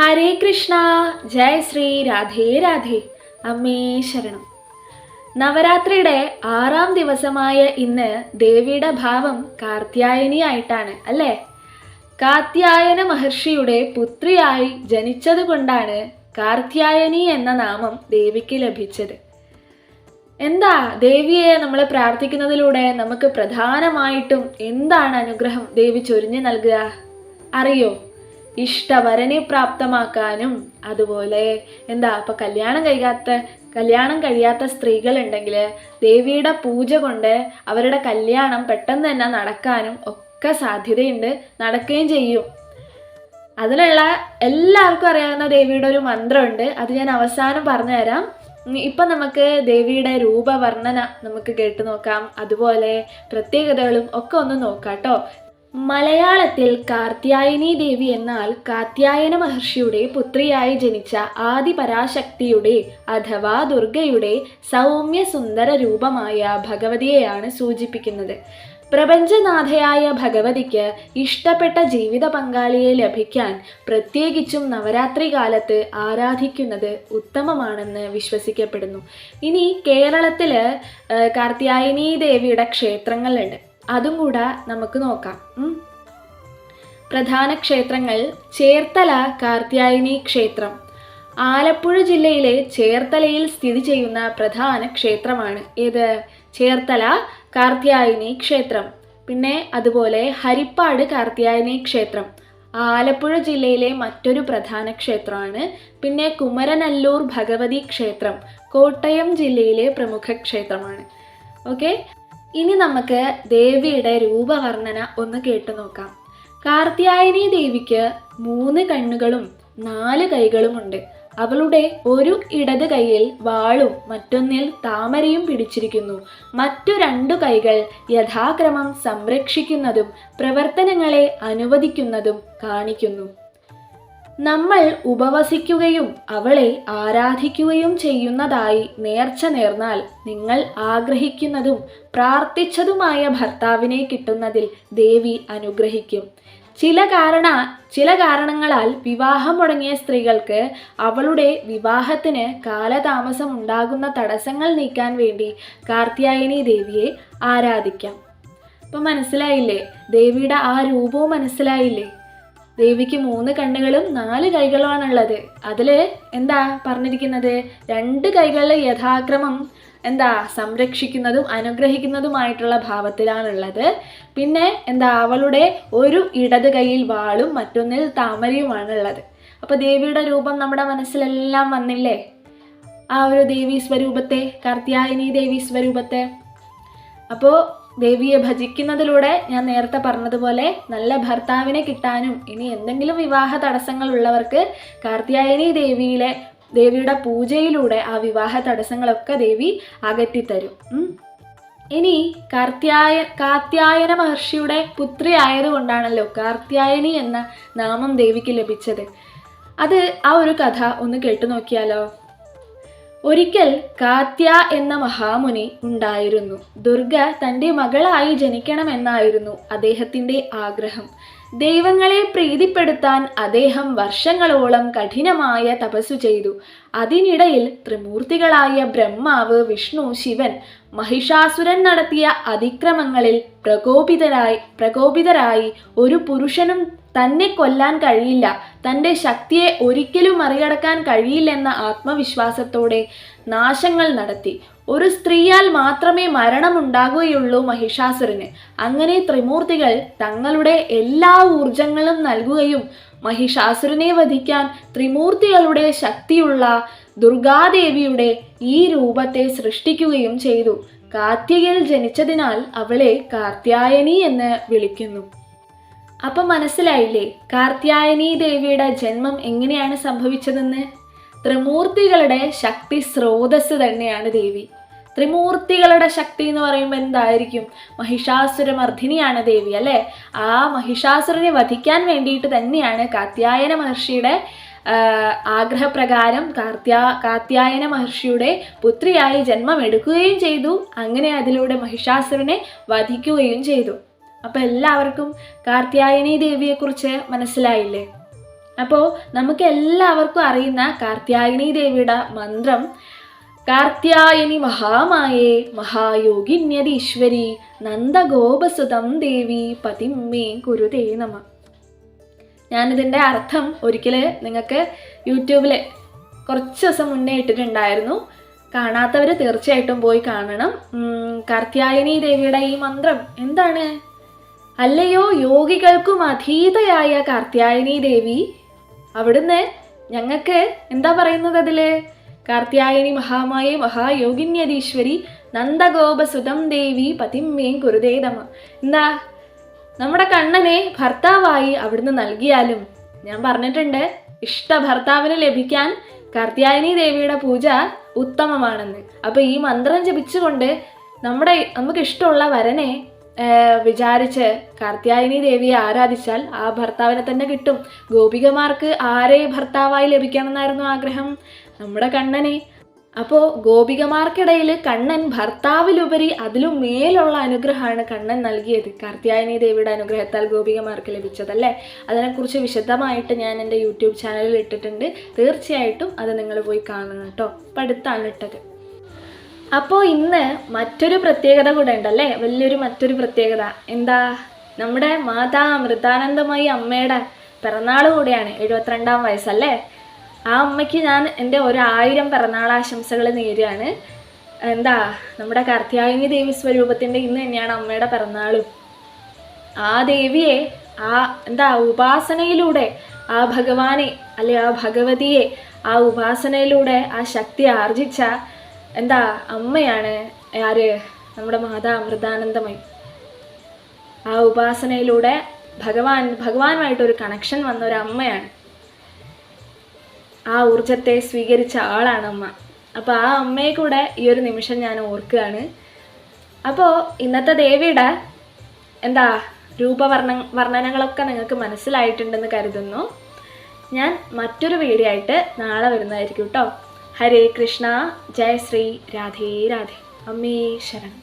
ഹരേ കൃഷ്ണ. ജയ ശ്രീ രാധേ രാധേ. അമ്മേ ശരണം. നവരാത്രിയുടെ ആറാം ദിവസമായ ഇന്ന് ദേവിയുടെ ഭാവം കാർത്യായനി ആയിട്ടാണ് അല്ലേ? കാർത്യായന മഹർഷിയുടെ പുത്രിയായി ജനിച്ചതുകൊണ്ടാണ് കാർത്യായനി എന്ന നാമം ദേവിക്ക് ലഭിച്ചത്. എന്താ ദേവിയെ നമ്മൾ പ്രാർത്ഥിക്കുന്നതിലൂടെ നമുക്ക് പ്രധാനമായിട്ടും എന്താണ് അനുഗ്രഹം ദേവി ചൊരിഞ്ഞു നൽകുക? അറിയോ? ഇഷ്ടവരനെ പ്രാപ്തമാക്കാനും അതുപോലെ എന്താ അപ്പം കല്യാണം കഴിയാത്ത കല്യാണം കഴിയാത്ത സ്ത്രീകളുണ്ടെങ്കിൽ ദേവിയുടെ പൂജ കൊണ്ട് അവരുടെ കല്യാണം പെട്ടെന്ന് തന്നെ നടക്കാനും ഒക്കെ സാധ്യതയുണ്ട് നടക്കുകയും ചെയ്യും. അതിനുള്ള എല്ലാവർക്കും അറിയാവുന്ന ദേവിയുടെ ഒരു മന്ത്രമുണ്ട്. അത് ഞാൻ അവസാനം പറഞ്ഞുതരാം. തരാം ഇപ്പൊ നമുക്ക് ദേവിയുടെ രൂപവർണന നമുക്ക് കേട്ട് നോക്കാം. അതുപോലെ പ്രത്യേകതകളും ഒക്കെ ഒന്ന് നോക്കാം കേട്ടോ. മലയാളത്തിൽ കാർത്യായനി ദേവി എന്നാൽ കാത്യായന മഹർഷിയുടെ പുത്രിയായി ജനിച്ച ആദിപരാശക്തിയുടെ അഥവാ ദുർഗയുടെ സൗമ്യ സുന്ദര രൂപമായ ഭഗവതിയെയാണ് സൂചിപ്പിക്കുന്നത്. പ്രപഞ്ചനാഥയായ ഭഗവതിക്ക് ഇഷ്ടപ്പെട്ട ജീവിത പങ്കാളിയെ ലഭിക്കാൻ പ്രത്യേകിച്ചും നവരാത്രി കാലത്ത് ആരാധിക്കുന്നത് ഉത്തമമാണെന്ന് വിശ്വസിക്കപ്പെടുന്നു. ഇനി കേരളത്തിൽ കാർത്യായനി ദേവിയുടെ ക്ഷേത്രങ്ങളുണ്ട്. അതും കൂടെ നമുക്ക് നോക്കാം. പ്രധാന ക്ഷേത്രങ്ങൾ ചേർത്തല കാർത്യായനി ക്ഷേത്രം. ആലപ്പുഴ ജില്ലയിലെ ചേർത്തലയിൽ സ്ഥിതി ചെയ്യുന്ന പ്രധാന ക്ഷേത്രമാണ്. ഏത്? ചേർത്തല കാർത്യായനി ക്ഷേത്രം. പിന്നെ അതുപോലെ ഹരിപ്പാട് കാർത്യായനി ക്ഷേത്രം. ആലപ്പുഴ ജില്ലയിലെ മറ്റൊരു പ്രധാന ക്ഷേത്രമാണ്. പിന്നെ കുമരനല്ലൂർ ഭഗവതി ക്ഷേത്രം. കോട്ടയം ജില്ലയിലെ പ്രമുഖ ക്ഷേത്രമാണ്. ഓക്കെ? ഇനി നമുക്ക് ദേവിയുടെ രൂപവർണന ഒന്ന് കേട്ടു നോക്കാം. കാർത്യായനി ദേവിക്ക് മൂന്ന് കണ്ണുകളും നാല് കൈകളുമുണ്ട്. അവളുടെ ഒരു ഇടത് കൈയിൽ വാളും മറ്റൊന്നിൽ താമരയും പിടിച്ചിരിക്കുന്നു. മറ്റു രണ്ടു കൈകൾ യഥാക്രമം സംരക്ഷിക്കുന്നതും പ്രവർത്തനങ്ങളെ അനുവദിക്കുന്നതും കാണിക്കുന്നു. നമ്മൾ ഉപവസിക്കുകയും അവളെ ആരാധിക്കുകയും ചെയ്യുന്നതായി നേർച്ച നേർന്നാൽ നിങ്ങൾ ആഗ്രഹിക്കുന്നതും പ്രാർത്ഥിച്ചതുമായ ഭർത്താവിനെ കിട്ടുന്നതിൽ ദേവി അനുഗ്രഹിക്കും. ചില കാരണ ചില കാരണങ്ങളാൽ വിവാഹം മുടങ്ങിയ സ്ത്രീകൾക്ക് അവളുടെ വിവാഹത്തിന് കാലതാമസം ഉണ്ടാകുന്ന തടസ്സങ്ങൾ നീക്കാൻ വേണ്ടി കാർത്യായനി ദേവിയെ ആരാധിക്കാം. അപ്പം മനസ്സിലായില്ലേ? ദേവിയുടെ ആ രൂപവും മനസ്സിലായില്ലേ? ദേവിക്ക് മൂന്ന് കണ്ണുകളും നാല് കൈകളുമാണുള്ളത്. അതിൽ എന്താ പറഞ്ഞിരിക്കുന്നത്? രണ്ട് കൈകളിലെ യഥാക്രമം എന്താ? സംരക്ഷിക്കുന്നതും അനുഗ്രഹിക്കുന്നതുമായിട്ടുള്ള ഭാവത്തിലാണുള്ളത്. പിന്നെ എന്താ? അവളുടെ ഒരു ഇടത് കൈയിൽ വാളും മറ്റൊന്നിൽ താമരയുമാണുള്ളത്. അപ്പോൾ ദേവിയുടെ രൂപം നമ്മുടെ മനസ്സിലെല്ലാം വന്നില്ലേ? ആ ഒരു ദേവീ സ്വരൂപത്തെ കാർത്യായനി ദേവീ സ്വരൂപത്തെ. അപ്പോൾ ദേവിയെ ഭജിക്കുന്നതിലൂടെ ഞാൻ നേരത്തെ പറഞ്ഞതുപോലെ നല്ല ഭർത്താവിനെ കിട്ടാനും ഇനി എന്തെങ്കിലും വിവാഹ തടസ്സങ്ങൾ ഉള്ളവർക്ക് കാർത്യായനി ദേവിയിലെ ദേവിയുടെ പൂജയിലൂടെ ആ വിവാഹ തടസ്സങ്ങളൊക്കെ ദേവി അകറ്റിത്തരും. ഇനി കാർത്യായ കാത്യായന മഹർഷിയുടെ പുത്രി ആയതുകൊണ്ടാണല്ലോ കാർത്യായനി എന്ന നാമം ദേവിക്ക് ലഭിച്ചത്. അത് ആ ഒരു കഥ ഒന്ന് കേട്ടു നോക്കിയാലോ? ഒരിക്കൽ കാത്യ എന്ന മഹാമുനി ഉണ്ടായിരുന്നു. ദുർഗ തന്റെ മകളായി ജനിക്കണമെന്നായിരുന്നു അദ്ദേഹത്തിന്റെ ആഗ്രഹം. ദൈവങ്ങളെ പ്രീതിപ്പെടുത്താൻ അദ്ദേഹം വർഷങ്ങളോളം കഠിനമായ തപസ്സു ചെയ്തു. അതിനിടയിൽ ത്രിമൂർത്തികളായ ബ്രഹ്മാവ് വിഷ്ണു ശിവൻ മഹിഷാസുരൻ നടത്തിയ അതിക്രമങ്ങളിൽ പ്രകോപിതരായി പ്രകോപിതരായി ഒരു പുരുഷനും തന്നെ കൊല്ലാൻ കഴിയില്ല. തന്റെ ശക്തിയെ ഒരിക്കലും മറികടക്കാൻ കഴിയില്ലെന്ന ആത്മവിശ്വാസത്തോടെ നാശങ്ങൾ നടത്തി. ഒരു സ്ത്രീയാൽ മാത്രമേ മരണമുണ്ടാകുകയുള്ളൂ മഹിഷാസുരന്. അങ്ങനെ ത്രിമൂർത്തികൾ തങ്ങളുടെ എല്ലാ ഊർജങ്ങളും നൽകുകയും മഹിഷാസുരനെ വധിക്കാൻ ത്രിമൂർത്തികളുടെ ശക്തിയുള്ള ദുർഗാദേവിയുടെ ഈ രൂപത്തെ സൃഷ്ടിക്കുകയും ചെയ്തു. കാർത്തികയിൽ ജനിച്ചതിനാൽ അവളെ കാർത്യായനി എന്ന് വിളിക്കുന്നു. അപ്പം മനസ്സിലായില്ലേ? കാർത്യായനി ദേവിയുടെ ജന്മം എങ്ങനെയാണ് സംഭവിച്ചതെന്ന്? ത്രിമൂർത്തികളുടെ ശക്തി സ്രോതസ് തന്നെയാണ് ദേവി. ത്രിമൂർത്തികളുടെ ശക്തി എന്ന് പറയുമ്പോൾ എന്തായിരിക്കും? മഹിഷാസുരമർദ്ദിനിയാണ് ദേവി അല്ലേ? ആ മഹിഷാസുരനെ വധിക്കാൻ വേണ്ടിയിട്ട് തന്നെയാണ് കാത്യായന മഹർഷിയുടെ ആഗ്രഹപ്രകാരം കാർത്യാ കാത്യായന മഹർഷിയുടെ പുത്രിയായി ജന്മമെടുക്കുകയും ചെയ്തു. അങ്ങനെ അതിലൂടെ മഹിഷാസുരനെ വധിക്കുകയും ചെയ്തു. അപ്പോൾ എല്ലാവർക്കും കാർത്യായനി ദേവിയെക്കുറിച്ച് മനസ്സിലായില്ലേ? അപ്പോൾ നമുക്ക് എല്ലാവർക്കും അറിയുന്ന കാർത്യായനി ദേവിയുടെ മന്ത്രം കാർത്യായനി മഹാമായേ മഹായോഗിന്യതീശ്വരി നന്ദഗോപസുതം ദേവി പതിമ്മേ കുരുതേ നമ. ഞാനിതിന്റെ അർത്ഥം ഒരിക്കൽ നിങ്ങൾക്ക് യൂട്യൂബിൽ കുറച്ച് ദിവസം മുന്നേ ഇട്ടിട്ടുണ്ടായിരുന്നു. കാണാത്തവർ തീർച്ചയായിട്ടും പോയി കാണണം. കാർത്യായനി ദേവിയുടെ ഈ മന്ത്രം എന്താണ്? അല്ലയോ യോഗികൾക്കും അതീതയായ കാർത്യായനി ദേവി അവിടുന്ന് ഞങ്ങൾക്ക് എന്താ പറയുന്നത് അതിൽ കാർത്യായനി മഹാമായ മഹായോഗിന്യതീശ്വരി നന്ദഗോപസുതം ദേവി പതിമ്മേം കുരുദേതമ എന്താ? നമ്മുടെ കണ്ണനെ ഭർത്താവായി അവിടുന്ന് നൽകിയാലും ഞാൻ പറഞ്ഞിട്ടുണ്ട് ഇഷ്ട ഭർത്താവിന് ലഭിക്കാൻ കാർത്യായനി ദേവിയുടെ പൂജ ഉത്തമമാണെന്ന്. അപ്പോൾ ഈ മന്ത്രം ജപിച്ചുകൊണ്ട് നമ്മുടെ നമുക്ക് ഇഷ്ടമുള്ള വരനെ വിചാരിച്ച് കാർത്യായനി ദേവിയെ ആരാധിച്ചാൽ ആ ഭർത്താവിനെ തന്നെ കിട്ടും. ഗോപികമാർക്ക് ആരെ ഭർത്താവായി ലഭിക്കണമെന്നായിരുന്നു ആഗ്രഹം. നമ്മുടെ കണ്ണനെ അപ്പോൾ ഗോപികമാർക്കിടയിൽ കണ്ണൻ ഭർത്താവിലുപരി അതിലും മേലുള്ള അനുഗ്രഹമാണ് കണ്ണൻ നൽകിയത്. കാർത്തിയായനി ദേവിയുടെ അനുഗ്രഹത്താൽ ഗോപികമാർക്ക് ലഭിച്ചതല്ലേ? അതിനെക്കുറിച്ച് വിശദമായിട്ട് ഞാൻ എന്റെ യൂട്യൂബ് ചാനലിൽ ഇട്ടിട്ടുണ്ട്. തീർച്ചയായിട്ടും അത് നിങ്ങൾ പോയി കാണണം കേട്ടോ. അപ്പം അടുത്താണ് ഇട്ടത്. അപ്പോൾ ഇന്ന് മറ്റൊരു പ്രത്യേകത കൂടെ ഉണ്ടല്ലേ? വലിയൊരു മറ്റൊരു പ്രത്യേകത. എന്താ? നമ്മുടെ മാതാ അമൃതാനന്ദമയി അമ്മയുടെ പിറന്നാൾ കൂടിയാണ്. എഴുപത്തിരണ്ടാം വയസ്സല്ലേ? ആ അമ്മയ്ക്ക് ഞാൻ എന്റെ ഒരായിരം ആശംസകൾ നേരുകയാണ്. എന്താ നമ്മുടെ കാർത്യായനി ദേവി സ്വരൂപത്തിന്റെ ഇന്ന് തന്നെയാണ് അമ്മയുടെ പിറന്നാളും. ആ ദേവിയെ ആ എന്താ ഉപാസനയിലൂടെ ആ ഭഗവാനെ അല്ലെ ആ ഭഗവതിയെ ആ ഉപാസനയിലൂടെ ആ ശക്തി ആർജിച്ച എന്താ അമ്മയാണ് ആര്? നമ്മുടെ മാതാ അമൃതാനന്ദമയി. ആ ഉപാസനയിലൂടെ ഭഗവാൻ ഭഗവാനുമായിട്ടൊരു കണക്ഷൻ വന്ന ഒരു അമ്മയാണ്. ആ ഊർജത്തെ സ്വീകരിച്ച ആളാണ് അമ്മ. അപ്പോൾ ആ അമ്മയെ കൂടെ ഈ ഒരു നിമിഷം ഞാൻ ഓർക്കുകയാണ്. അപ്പോൾ ഇന്നത്തെ ദേവിയുടെ എന്താ രൂപവർണ വർണനകളൊക്കെ നിങ്ങൾക്ക് മനസ്സിലായിട്ടുണ്ടെന്ന് കരുതുന്നു. ഞാൻ മറ്റൊരു വീഡിയോ ആയിട്ട് നാളെ വരുന്നതായിരിക്കും കേട്ടോ ഹരേ കൃഷ്ണ. ജയ ശ്രീ. രാധേ രാധേ. അമ്മേ ശരണം.